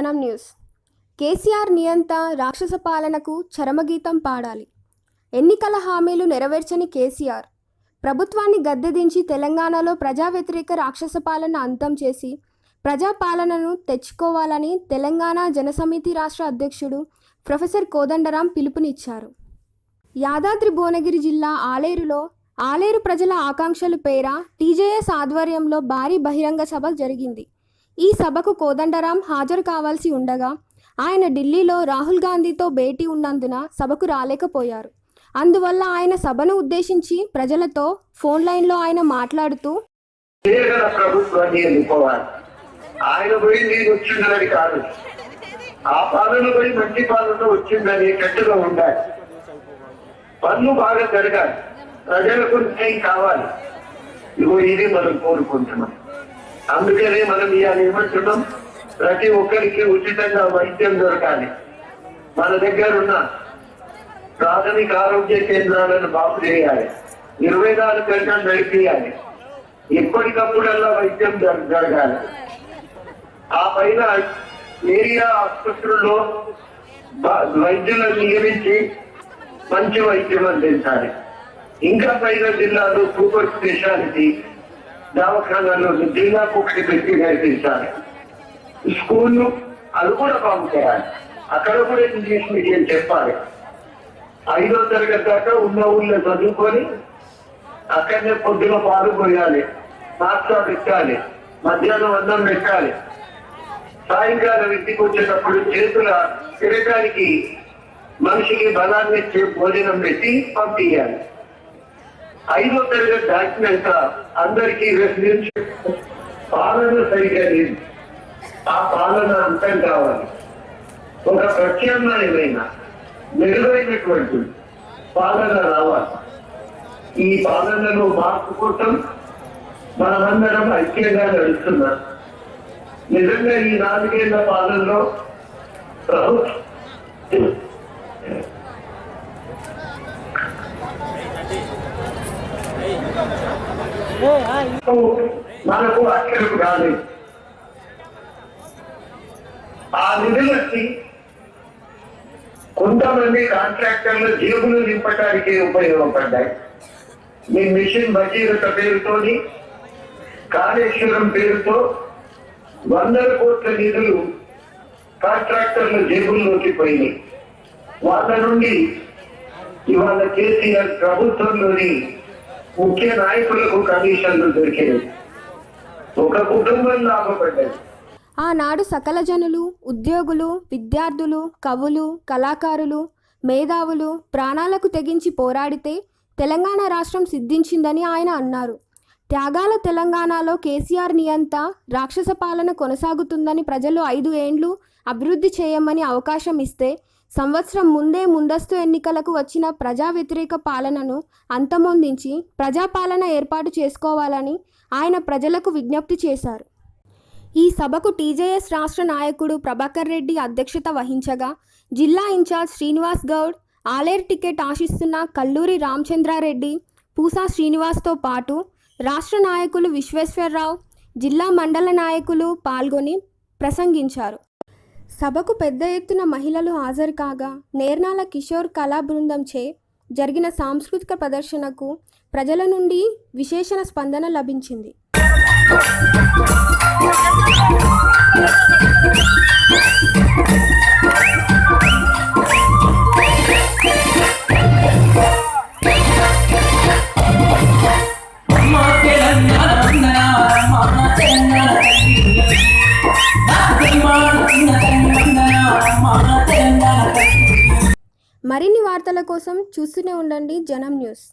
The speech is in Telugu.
జనం న్యూస్. కేసీఆర్ నియంత రాక్షస పాలనకు చరమగీతం పాడాలి. ఎన్నికల హామీలు నెరవేర్చని కేసీఆర్. ప్రభుత్వాన్ని గద్దెదించి తెలంగాణలో ప్రజా వ్యతిరేక రాక్షస పాలన అంతం చేసి ప్రజా పాలనను తెచ్చుకోవాలని తెలంగాణ జనసమితి రాష్ట్ర అధ్యక్షుడు ప్రొఫెసర్ కోదండరాం పిలుపునిచ్చారు. యాదాద్రి భువనగిరి జిల్లా ఆలేరులో ఆలేరు ప్రజల ఆకాంక్షలు పేర టీజేఎస్ ఆధ్వర్యంలో భారీ బహిరంగ సభ జరిగింది. ఈ సభకు కోదండరాం హాజరు కావాల్సి ఉండగా ఆయన ఢిల్లీలో రాహుల్ గాంధీతో భేటీ ఉన్నందున సభకు రాలేకపోయారు. అందువల్ల ఆయన సభను ఉద్దేశించి ప్రజలతో ఫోన్ లైన్లో ఆయన మాట్లాడుతూ ప్రభుత్వాన్ని ఎన్నుకోవాలి. ఆయన పోయి నేను వచ్చిందని కాదు. ఆ పాలన పోయి మంచి పాలన వచ్చిందని కట్టుగా ఉండాలి. పనులు బాగా జరగాలి. ప్రజలకు న్యాయం కావాలి. ఇగో ఇది మనం కోరుకుంటున్నాం. అందుకనే మనం ఇవాళ ఏమంటున్నాం ప్రతి ఒక్కరికి ఉచితంగా వైద్యం దొరకాలి. మన దగ్గర ఉన్న ప్రాథమిక ఆరోగ్య కేంద్రాలను బాగు చేయాలి. ఇరవై నాలుగు గంటలు నడిపియాలి. ఎప్పటికప్పుడల్లా వైద్యం జర- జరగాలి. ఆ పైన ఏరియా ఆసుపత్రుల్లో వైద్యులను నియమించి మంచి వైద్యం అందించాలి. ఇంకా పైన జిల్లాలో సూపర్ స్పెషాలిటీ దవాఖానాలు శుద్ధిగా ఒకటి పెట్టి నేర్పించాలి స్కూళ్ళు అది కూడా బాగు చేయాలి అక్కడ కూడా ఇంగ్లీష్ మీడియం చెప్పాలి. ఐదో తరగతి దాకా ఉన్న ఊళ్ళో చదువుకొని అక్కడనే పొద్దున పాలు పోయాలి పాస్తా పెట్టాలి మధ్యాహ్నం అన్నం పెట్టాలి. సాయంకాలం ఇంటికి వచ్చేటప్పుడు చేతుల తిరగడానికి మనిషికి బలాన్ని భోజనం పెట్టి పంపించాలి. ఐదో తరగతి దాటినాక అందరికీ రెసిడెన్షియల్ పాలన సరిగా లేదు. ఆ పాలన అంతం కావాలి. ఒక ప్రత్యామ్నాయమైన మెరుగైనటువంటి పాలన రావాలి. ఈ పాలనలో మార్పు కోసం మనమందరం ఐక్యంగా నడుస్తున్నాం. నిజంగా ఈ నాలుగేళ్ళ పాలనలో ప్రభుత్వం మనకు అక్కడికి రాలేదు. ఆ నిధులకి కొంతమంది కాంట్రాక్టర్లు జేబులు నింపటానికి ఉపయోగపడ్డాయి. మీ మిషన్ భగీరథ పేరుతోని కాళేశ్వరం పేరుతో వందల కోట్ల నిధులు కాంట్రాక్టర్ల జేబుల్లోకి పోయినాయి. వాళ్ళ నుండి ఇవాళ కేసీఆర్ ప్రభుత్వంలోని ముఖ్య నాయకులకు కమిషన్లు దొరికినాయి ఒక కుటుంబం లాభపడ్డది. ఆనాడు సకల జనులు ఉద్యోగులు విద్యార్థులు కవులు కళాకారులు మేధావులు ప్రాణాలకు తెగించి పోరాడితే తెలంగాణ రాష్ట్రం సిద్ధించిందని ఆయన అన్నారు. త్యాగాల తెలంగాణలో కేసీఆర్ నియంత రాక్షస పాలన కొనసాగుతుందని ప్రజలు ఐదు ఏండ్లు అభివృద్ధి చేయమని అవకాశం ఇస్తే సంవత్సరం ముందే ముందస్తు ఎన్నికలకు వచ్చిన ప్రజా వ్యతిరేక పాలనను అంతమొందించి ప్రజాపాలన ఏర్పాటు చేసుకోవాలని ఆయన ప్రజలకు విజ్ఞప్తి చేశారు. ఈ సభకు టీజేఎస్ రాష్ట్ర నాయకుడు ప్రభాకర్ రెడ్డి అధ్యక్షత వహించగా జిల్లా in charge Srinivas Goud Aler ticket ఆశిస్తున్న కల్లూరి రామచంద్రారెడ్డి పూసా శ్రీనివాస్తో పాటు రాష్ట్ర నాయకులు విశ్వేశ్వరరావు జిల్లా మండల నాయకులు పాల్గొని ప్రసంగించారు. సభకు పెద్ద ఎత్తున మహిళలు హాజరు కాగా నేర్నాల కిషోర్ కళా బృందంచే జరిగిన సాంస్కృతిక ప్రదర్శనకు ప్రజల నుండి విశేషణ స్పందన లభించింది. మరిన్ని వార్తల కోసం చూస్తూనే ఉండండి జనం న్యూస్.